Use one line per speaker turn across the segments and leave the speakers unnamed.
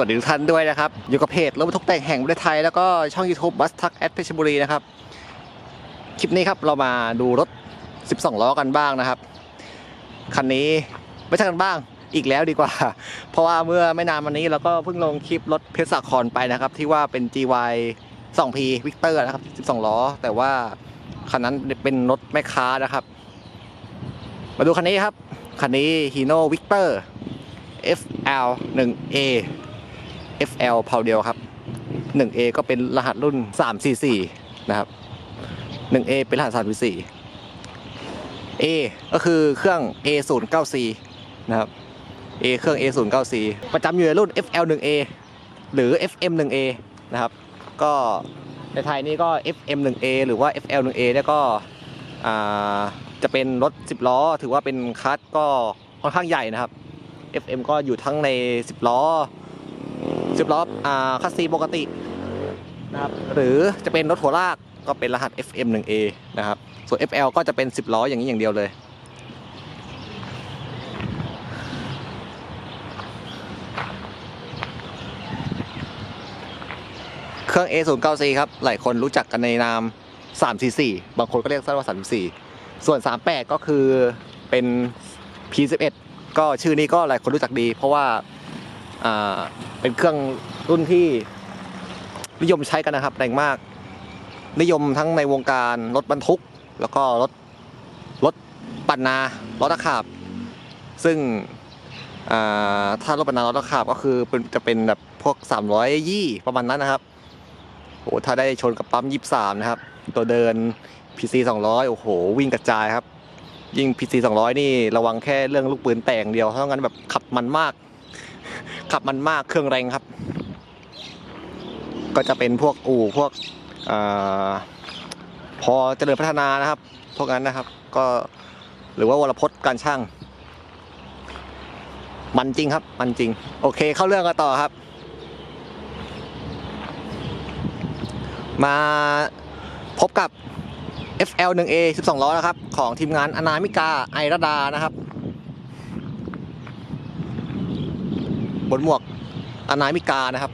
สวัสดีทุกท่านด้วยนะครับอยู่กับเพจรถบรรทุกแต่งแห่งประเทศไทย แล้วก็ช่อง YouTube บัสทักแอดเพชรบุรีนะครับคลิปนี้ครับเรามาดูรถ 12 ล้อกันบ้างนะครับคันนี้ไม่ใช่กันบ้างอีกแล้วดีกว่า เพราะว่าเมื่อไม่นานมานี้เราก็เพิ่งลงคลิปรถเพชรสาครไปนะครับ ที่ว่าเป็น GY 2P Victor นะครับ 12 ล้อ แต่ว่าคันนั้นเป็นรถแม่ค้านะครับ มาดูคันนี้ครับ คันนี้ Hino Victor FL 1A FL เพาเดียวครับ 1A ก็เป็นรหัสรุ่น 344 นะครับ 1A เป็นรหัส 344 A ก็คือเครื่อง A09C นะครับ A เครื่อง A09C ประจำอยู่ในรุ่น FL 1A หรือ FM 1A นะครับ ก็ในไทยนี่ก็ FM 1A หรือว่า FL 1A เนี่ยก็จะเป็นรถ 10 ล้อ ถือว่าเป็นคัสก็ค่อนข้างใหญ่นะครับ FM ก็อยู่ทั้งใน 10 ล้อ 10ล้ออ่าคัสซีปกตินะครับหรือจะเป็นรถหัวลากก็เป็นรหัส FM 1A นะครับ ส่วน FL ก็จะเป็น 10 ล้ออย่างนี้อย่างเดียวเลย เครื่อง A094 ครับ หลายคนรู้จักกันในนาม 344 บางคนก็เรียกสั้นว่า 344 ส่วน 38 ก็คือเป็น P11 ก็ชื่อนี้ก็หลายคนรู้จักดี เพราะว่า เป็นเครื่องรุ่นที่นิยมใช้กันนะครับแรงมาก นิยมทั้งในวงการรถบรรทุก แล้วก็รถรถปั่นนารถตะขาบ ซึ่งถ้ารถปั่นนารถตะขาบก็คือจะเป็นแบบพวก 300 ยี่ประมาณนั้นนะครับโอ้ถ้าได้ชนกับปั๊ม 23 นะครับ ตัวเดิน PC 200 โอ้โห วิ่งกระจายครับ ยิ่ง PC 200 นี่ระวังแค่เรื่องลูกปืนแต่งเดียว เพราะงั้นแบบขับมันมาก ขับมันมากเครื่องแรงครับ ก็จะเป็นพวกอู่พวกอพอเจริญพัฒนานะครับ พวกนั้นนะครับ ก็หรือว่าวรพจน์การช่าง มันจริงครับ มันจริง โอเค เข้าเรื่องกันต่อครับ มาพบกับ FL 1A 12 ล้อนะครับ ของทีมงานอนามิกาไอรดานะครับ บนหมวกอนามิกานะครับ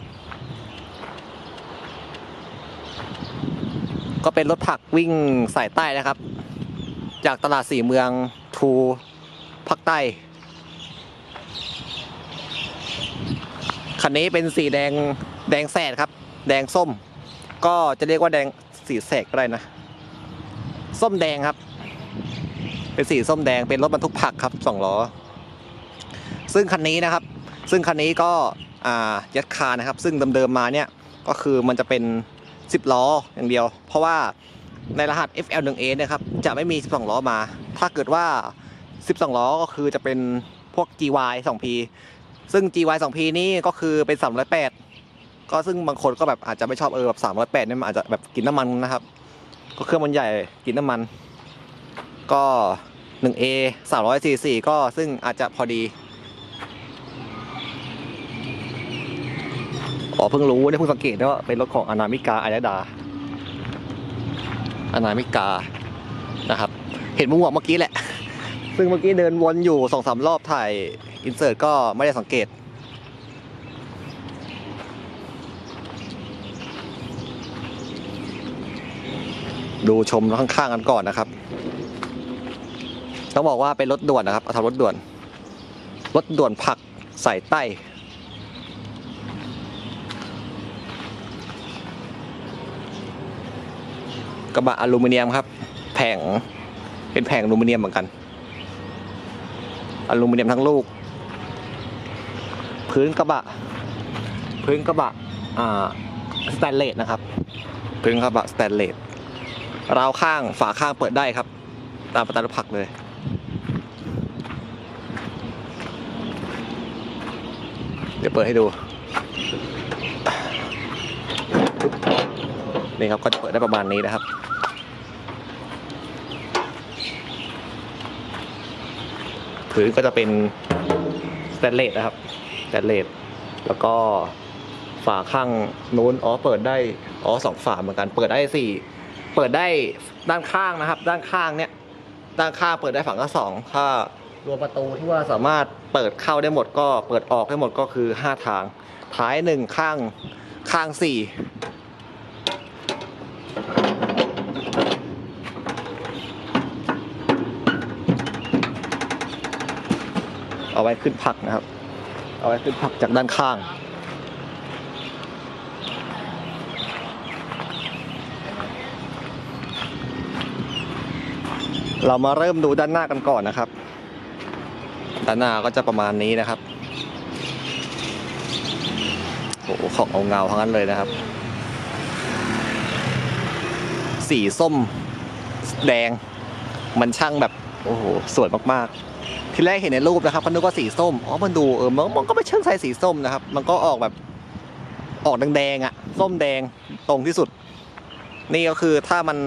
ก็เป็นรถผักวิ่งสายใต้นะครับ จากตลาดสี่เมืองทูภาคใต้คันนี้เป็นสีแดงแดงแสดครับ แดงส้ม ก็จะเรียกว่าแดงสีแสก็ได้นะ ส้มแดงครับ เป็นสีส้มแดงเป็นรถบรรทุกผักครับสองล้อ ซึ่งคันนี้นะครับ ซึ่งคันนี้ก็ยัดคานะครับ ซึ่งเดิมๆมาเนี่ยก็คือมันจะเป็น 10 ล้ออย่างเดียว เพราะว่าในรหัส FL1A นะครับจะไม่มี 12 ล้อมา ถ้าเกิดว่า 12 ล้อก็คือจะเป็นพวก GY 2P ซึ่ง GY 2P นี่ก็คือเป็น 308 ก็ซึ่งบางคนก็แบบอาจจะไม่ชอบเออแบบ308เนี่ยมันอาจจะแบบกินน้ำมันนะครับ ก็เครื่องมันใหญ่กินน้ำมัน ก็ 1A 344 ก็ซึ่งอาจจะพอดี อ๋อเพิ่งรู้เนี่ยเพิ่งสังเกตนะว่าเป็นรถของอนามิกาอายดา อนามิกานะครับ เห็นมุมหมวกเมื่อกี้แหละ ซึ่งเมื่อกี้เดินวนอยู่สองสามรอบถ่ายอินเสิร์ตก็ไม่ได้สังเกต ดูชมข้างๆกันก่อนนะครับ ต้องบอกว่าเป็นรถด่วนนะครับเอาทำรถด่วน รถด่วนผักใส่ใต้ กระบะอลูมิเนียมครับ แผงเป็นแผงอลูมิเนียมเหมือนกันอลูมิเนียมทั้งลูก พื้นกระบะ พื้นกระบะอ่าสแตนเลสนะครับ พื้นกระบะสแตนเลสราวข้างฝาข้างเปิดได้ครับ ตามประตูรถผักเลยเดี๋ยวเปิดให้ดู นี่ครับก็จะเปิดได้ประมาณนี้นะครับ พื้นก็จะเป็นสแตนเลสนะครับสแตนเลสแล้วก็ฝาข้างนู้นอ๋อเปิดได้อ๋อสองฝาเหมือนกัน เปิดได้สี่เปิดได้ด้านข้างนะครับ ด้านข้างเนี้ยด้านข้างเปิดได้ฝั่งละสองถ้ารวมประตูที่ว่าสามารถเเปิดเข้าได้หมดก็เปิดออกได้หมดก็คือห้าทาง ท้ายหนึ่งข้างข้างสี่ เอาไว้ขึ้นผักนะครับ เอาไว้ขึ้นผักจากด้านข้างเรามาเริ่มดูด้านหน้ากันก่อนนะครับ ด้านหน้าก็จะประมาณนี้นะครับ โอ้โหของเงาๆทั้งนั้นเลยนะครับ สีส้มแดง มันช่างแบบ โอ้โห สวยมากๆ ทีแรกเห็นในรูปนะครับก็นึกว่าสีส้มอ๋อมันดูเออมันมันก็ไม่เชิงใส่สีส้มนะครับ มันก็ออกแบบออกแดงๆอะส้มแดงตรงที่สุด นี่ก็คือถ้ามัน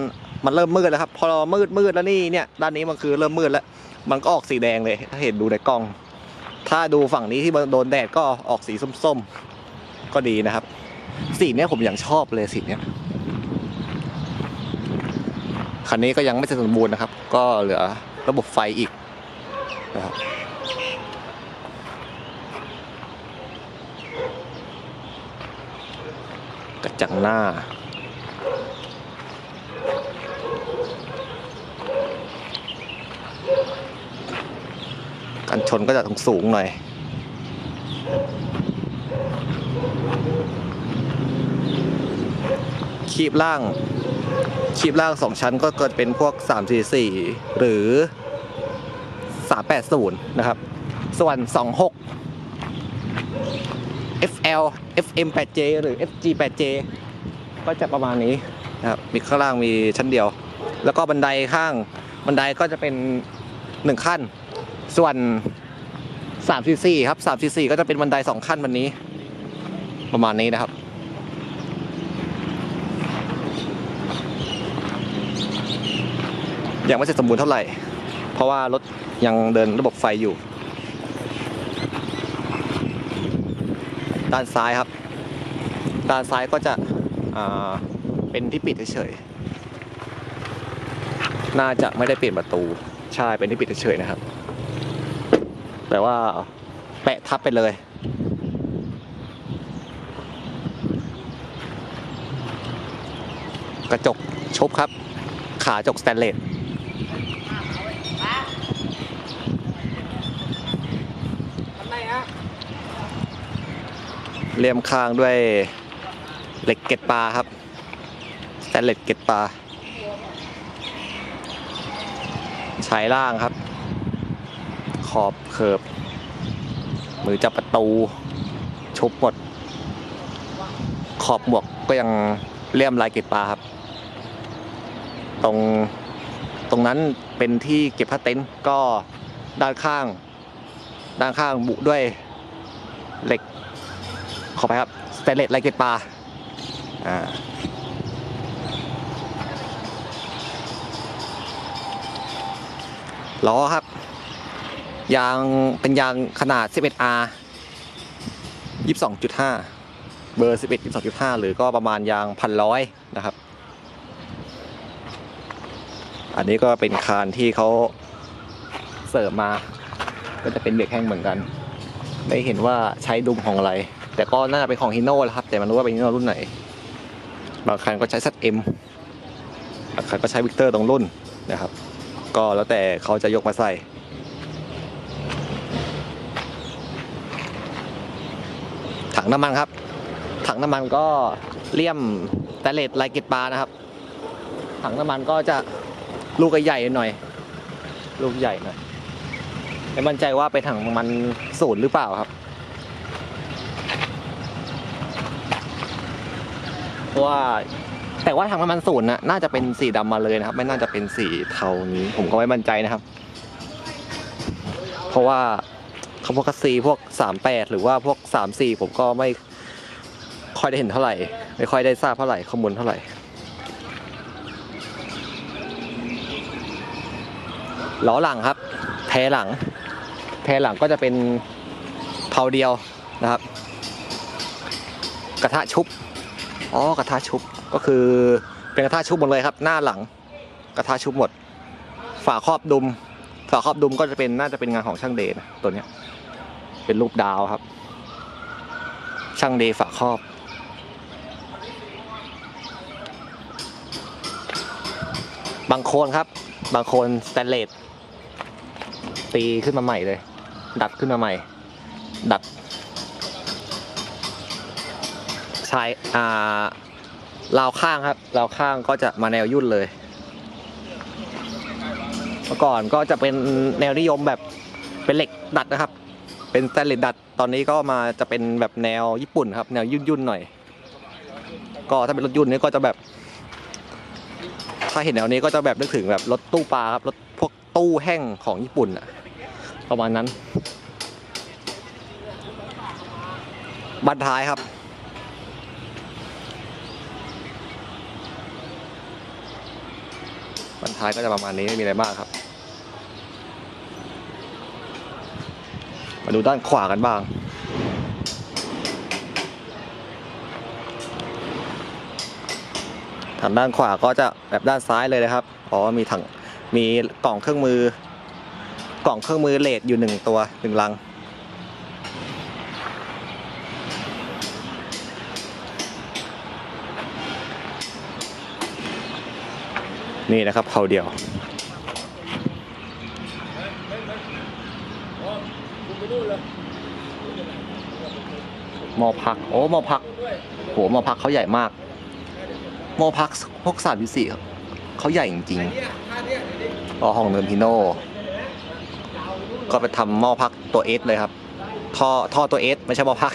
มันเริ่มมืดแล้วครับ พอมืดมืดแล้วนี่เนี่ยด้านนี้มันคือเริ่มมืดแล้ว มันก็ออกสีแดงเลย ถ้าเห็นดูในกล้อง ถ้าดูฝั่งนี้ที่มันโดนแดดก็ออกสีส้มๆ ก็ดีนะครับ สีเนี้ยผมยังชอบเลยสีเนี้ยคันนี้ก็ยังไม่เสร็จสมบูรณ์นะครับ ก็เหลือระบบไฟอีก นะครับกระจังหน้ากันชนก็จะต้องสูงหน่อยคีบล่างคีบล่างสองชั้นก็เกิดเป็นพวก 344 หรือ 380 นะครับ ส่วน 26 FL FM 8J หรือ FG 8J ก็จะประมาณนี้นะครับมีข้างล่างมีชั้นเดียว แล้วก็บันไดข้างบันไดก็จะเป็น 1 ขั้น ส่วน3 c 4ครับ3 c 4ก็จะเป็นบันได 2 ขั้นวันนี้ ประมาณนี้นะครับยังไม่เสร็จสมบูรณ์เท่าไหร่ เพราะว่ารถยังเดินระบบไฟอยู่ ด้านซ้ายครับ ด้านซ้ายก็จะเป็นที่ปิดเฉยๆน่าจะไม่ได้เปลี่ยนประตู ใช่ เป็นที่ปิดเฉยๆนะครับ แต่ว่าแปะทับไปเลย กระจกชุบครับ ขาจกสแตนเลส เลี่ยมข้างด้วยเหล็กเก็ดปลาครับแตนเหลสเก็ดปลาฉายล่างครับ ขอบเคิบ มือจับประตู ชุบหมด ขอบหมวกก็ยังเลี่ยมลายเก็ดปลาครับ ตรงตรงนั้นเป็นที่เก็บผ้าเต็นท์ก็ด้านข้าง ด้านข้างบุด้วยเหล็ก ขอไปครับสเตนเลสลายเกล็ดปลาอ่าล้อครับ ยางเป็นยางขนาด 11R 22.5 เบอร์ 11 22.5 หรือก็ประมาณยางพันร้อยนะครับ อันนี้ก็เป็นคานที่เขาเสริมมา ก็จะเป็นเบรกแห้งเหมือนกัน ไม่เห็นว่าใช้ดุมของอะไร แต่ก็น่าจะเป็นของฮิโน่แหละครับ แต่ไมันรู้ว่าเป็นฮิโน่รุ่นไหน บางคันก็ใช้ ZM บางคันก็ใช้วิกเตอร์ตรงรุ่นนะครับ ก็แล้วแต่เขาจะยกมาใส่ถังน้ำมันครับ ถังน้ำมันก็เลี่ยมแตเลตลายเกตปลานะครับ ถังน้ำมันก็จะลูกใหญ่หน่อย ลูกใหญ่หน่อย ไม่มั่นใจว่าเป็นถังมันศูนย์หรือเปล่าครับเพราะว่าแต่ว่าถังมันศูนย์นะน่าจะเป็นสีดำมาเลยนะครับ ไม่น่าจะเป็นสีเทานี้ ผมก็ไม่มั่นใจนะครับ เพราะว่าเขาพวกคัสซีพวก38หรือว่าพวก34ผมก็ไม่ค่อยได้เห็นเท่าไหร่ ไม่ค่อยได้ทราบเท่าไหร่ข้อมูลเท่าไหร่ ล้อหลังครับ แท้หลัง แท้หลังก็จะเป็นเผาเดียวนะครับ กระทะชุบอ๋อกระทะชุบก็คือเป็นกระทะชุบหมดเลยครับ หน้าหลังกระทะชุบหมด ฝาครอบดุม ฝาครอบดุมก็จะเป็นน่าจะเป็นงานของช่างเดนะตัวเนี้ยเป็นรูปดาวครับ ช่างเดฝาครอบบางโคนครับ บางโคนสแตนเลสตีขึ้นมาใหม่เลย ดัดขึ้นมาใหม่ ดัดชายอ่าราวข้างครับราวข้างก็จะมาแนวยุ่นเลยเมื่อก่อนก็จะเป็นแนวนิยมแบบเป็นเหล็กดัดนะครับ เป็นสแตนเลสดัดตอนนี้ก็มาจะเป็นแบบแนวญี่ปุ่นครับ แนวยุ่นๆหน่อย ก็ถ้าเป็นรถยุ่นนี่ก็จะแบบ ถ้าเห็นแนวนี้ก็จะแบบนึกถึงแบบรถตู้ปลาครับรถพวกตู้แห้งของญี่ปุ่นอะ ประมาณนั้น บันท้ายครับบันท้ายก็จะประมาณนี้ไม่มีอะไรมากครับ มาดูด้านขวากันบ้างทางด้านขวาก็จะแบบด้านซ้ายเลยนะครับเพราะว่ามีถัง มีกล่องเครื่องมือ กล่องเครื่องมือเลดอยู่หนึ่งตัวหนึ่งลัง นี่นะครับเขาเดียวมอพัก โอ้มอพักโหมอพักเขาใหญ่มาก มอพักพวกสามวิสี่เขาใหญ่จริงๆอ๋อห้องเนินพิโน ก็ไปทำหม้อพักตัวเอสเลยครับ ท่อท่อตัวเอสไม่ใช่หม้อพัก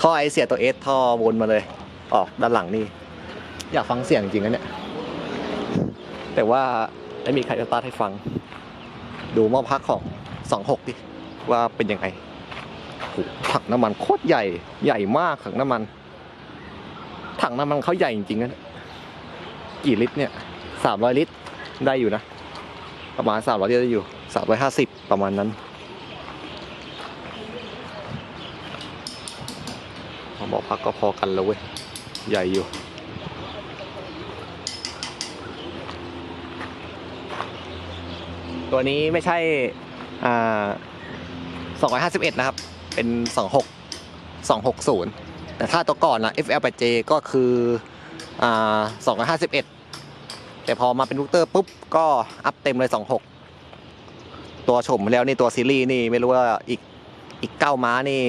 ท่อไอเสียตัวเอสท่อวนมาเลย ออกด้านหลังนี่ อยากฟังเสียงจริงนะเนี่ย แต่ว่าไม่มีใครสตาร์ทให้ฟัง ดูหม้อพักของสองหกดิว่าเป็นยังไงถังน้ำมันโคตรใหญ่ใหญ่มากถังน้ำมัน ถังน้ำมันเขาใหญ่จริงๆนะกี่ลิตรเนี่ยสามร้อยลิตรได้อยู่นะ ประมาณสามร้อยลิตรได้อยู่ สามร้อยห้าสิบประมาณนั้นผมบอกพักก็พอกันแล้วเว้ย ใหญ่อยู่ตัวนี้ไม่ใช่อ่า251 นะครับ เป็น 26 260 แต่ถ้าตัวก่อนนะ FL 8J ก็คืออ่า251 แต่พอมาเป็นลูกเตอร์ปุ๊บ ก็อัพเต็มเลย 26 ตัวชมแล้วนี่ตัวซีรีส์นี่ไม่รู้ว่าอีกอีกเก้าม้านี่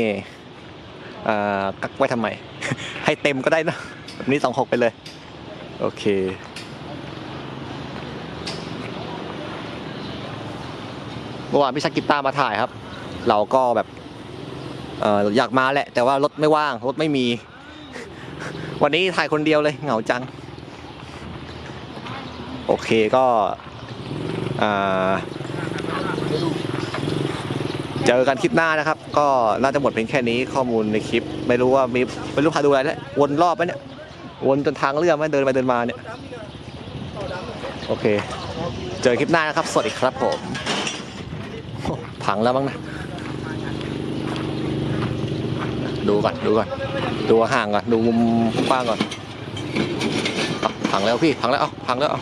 อ่ากักไว้ทำไม ให้เต็มก็ได้นะแบบนี้26ไปเลย โอเคเมื่อวานพี่ชักกีตามาถ่ายครับ เราก็แบบเอออยากมาแหละ แต่ว่ารถไม่ว่าง รถไม่มี วันนี้ถ่ายคนเดียวเลย เหงาจัง โอเคก็อ่า เจอกันคลิปหน้านะครับ ก็น่าจะหมดเพียงแค่นี้ข้อมูลในคลิป ไม่รู้ว่ามีไม่รู้พาดูอะไรแล้ววนรอบไหมเนี่ยวนจนทางเลื่อนไหมเดินไปเดินมาเนี่ยโอเค เจอคลิปหน้านะครับ สวัสดีครับผมพังแล้วบ้างนะ ดูก่อนดูก่อนดูห่างก่อนดูมุมกว้างก่อนพังแล้วพี่พังแล้วเอาพังแล้วเอา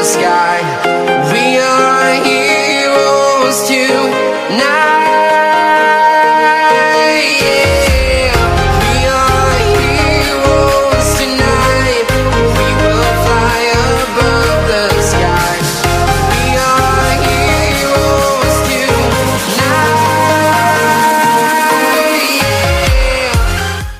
the sky.